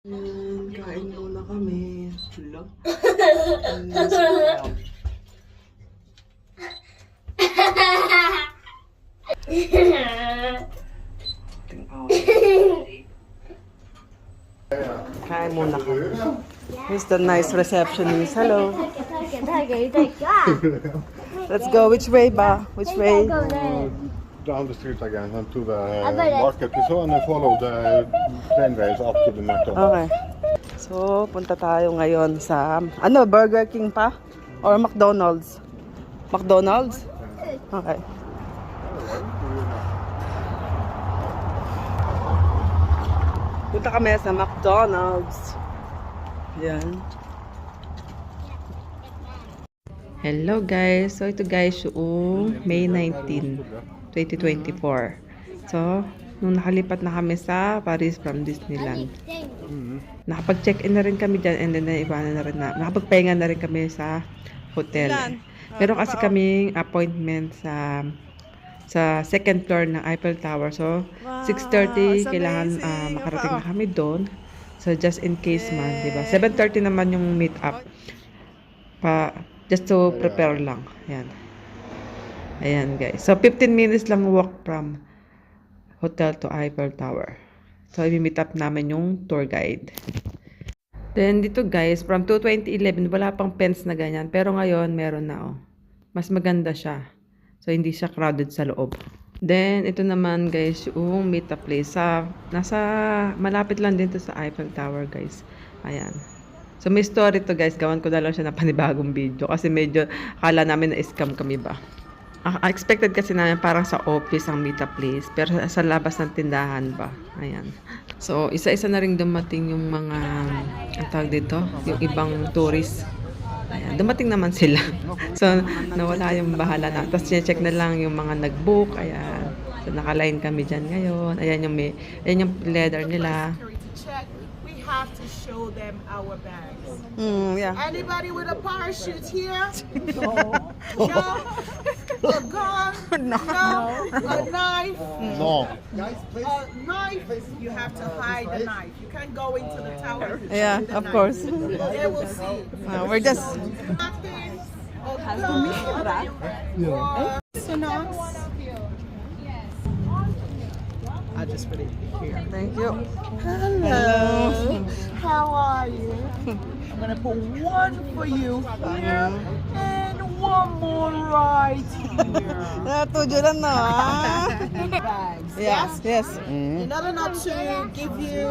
Ayan, kain muna kami. Hello? Kain muna kami. Here's the nice receptionist. Hello. Let's go. Which way ba? Which way? Down the street again and to the market and so and then follow the train rails up to the McDonald's. Okay. So, punta tayo ngayon sa, ano, Burger King pa? Or McDonald's? McDonald's? Okay. Punta kami sa McDonald's. Yan. Hello guys. So ito guys yung May 19, 2024. So, nung nakalipat na kami sa Paris from Disneyland. Nakapag-check-in na rin kami dyan and then naibanan na rin na. Nakapagpahinga na rin kami sa hotel. Meron kasi kaming appointment sa sa second floor ng Eiffel Tower. So, 6.30 kailangan ah, makarating na kami doon. So, just in case man, di ba? 7.30 naman yung meet up. Pa, just to prepare lang. Ayan. Ayan, guys. So, 15 minutes lang walk from hotel to Eiffel Tower. So, i-meet up namin yung tour guide. Then, dito guys, from 2 2011, wala pang fence na ganyan. Pero ngayon, meron na oh. Mas maganda siya. So, hindi siya crowded sa loob. Then, ito naman guys, yung meet up place. Sa, nasa, malapit lang dito sa Eiffel Tower guys. Ayan. So, may story to guys. Gawan ko na lang siya ng panibagong video. Kasi medyo, akala namin na scam kami ba. Ah, expected kasi namin parang sa office ang meet up place. Pero sa, sa labas ng tindahan ba. Ayan. So, isa-isa na rin dumating yung mga, ang tawag dito, yung ibang tourist. Ayan, dumating naman sila. so, nawala yung bahala na. Tapos, check na lang yung mga nag-book. Ayan. So, nakaline kami dyan ngayon. Ayan yung, may, ayan yung leather nila. we have to show them our bags. Mm, yeah. Anybody with a parachute here? No. No. A gun? No. A knife? No. A knife? You have to hide the knife. You can't go into the tower. Yeah, the of knife. course. They will see. Uh, we're just, Nothing. A gun. Or Sonox. I just put it here. thank you. Hello. How are you? I'm gonna put one for you here and one more right here. Natujo lang na. Bags. Yes, yes. In order not to give you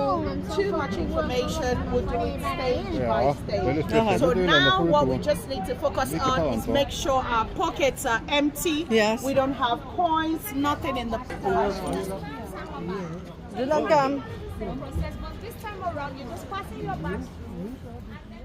too much information, we'll do it stage by stage. det So now what we just need to focus on is make sure our pockets are empty. Yes. We don't have coins, nothing in the Doon lang kam. He says, but this time around, you're just passing your bags through, and then